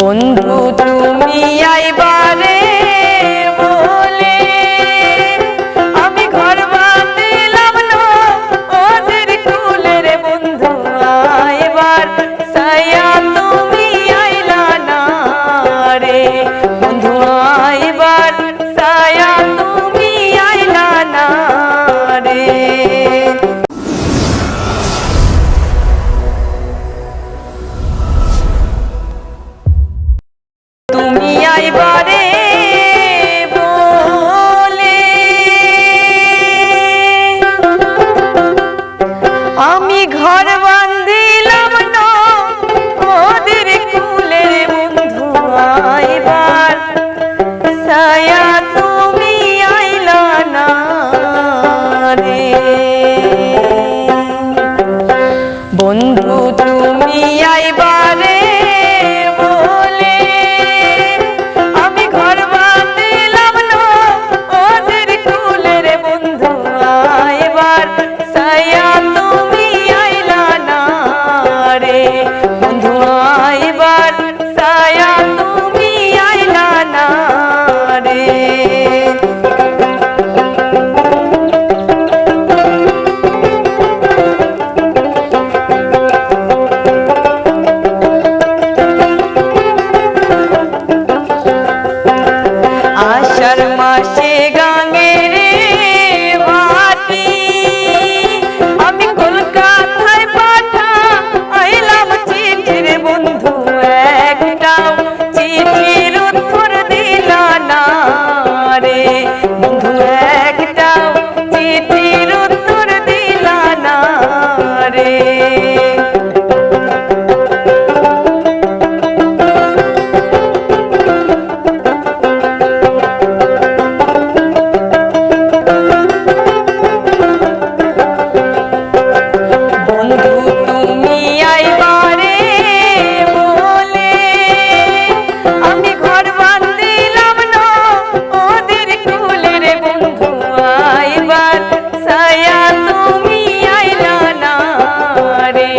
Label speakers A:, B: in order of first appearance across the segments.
A: বন্ধু তুমি আইবারে বন্ধু আইবার সায়া তুমি আইলা না রে। আষাঢ় মাসে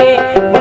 A: Hey, hey.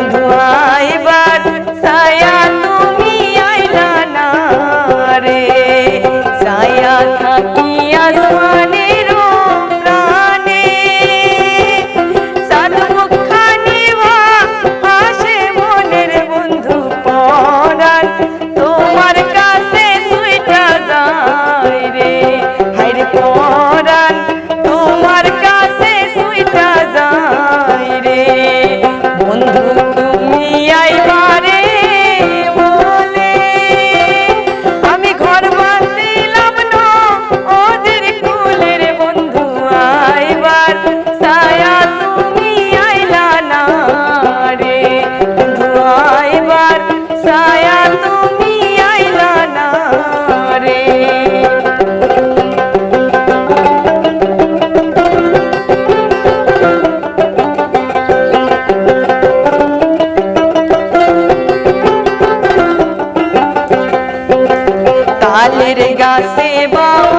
A: তালের গাছে বাউরি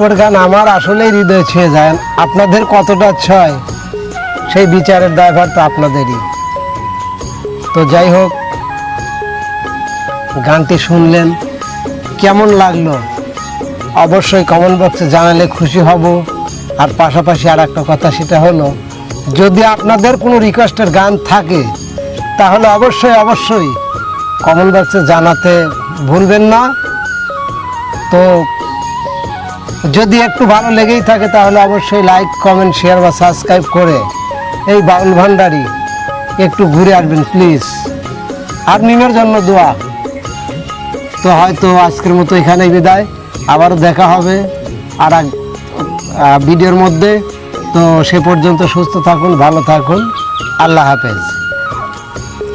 B: তোমার গান আমার আসলেই হৃদয় ছুঁয়ে যায়। আপনাদের কতটা ছয়, সেই বিচারের দায়ভার তো আপনাদেরই। তো যাই হোক, গানটি শুনলেন, কেমন লাগল? অবশ্যই কমেন্ট বক্সে জানালে খুশি হব। আর পাশাপাশি আর একটা কথা, সেটা হলো, যদি আপনাদের কোনো রিকোয়েস্টের গান থাকে, তাহলে অবশ্যই অবশ্যই কমেন্ট বক্সে জানাতে ভুলবেন না। তো যদি একটু ভালো লেগেই থাকে তাহলে অবশ্যই লাইক কমেন্ট শেয়ার বা সাবস্ক্রাইব করে এই বাউল ভান্ডারি একটু ঘুরে আসবেন প্লিজ আর মিমের জন্য দোয়া। তো হয়তো আজকের মতো এখানেই বিদায়। আবারও দেখা হবে আর এক ভিডিওর মধ্যে। তো সে পর্যন্ত সুস্থ থাকুন, ভালো থাকুন। আল্লাহ হাফেজ।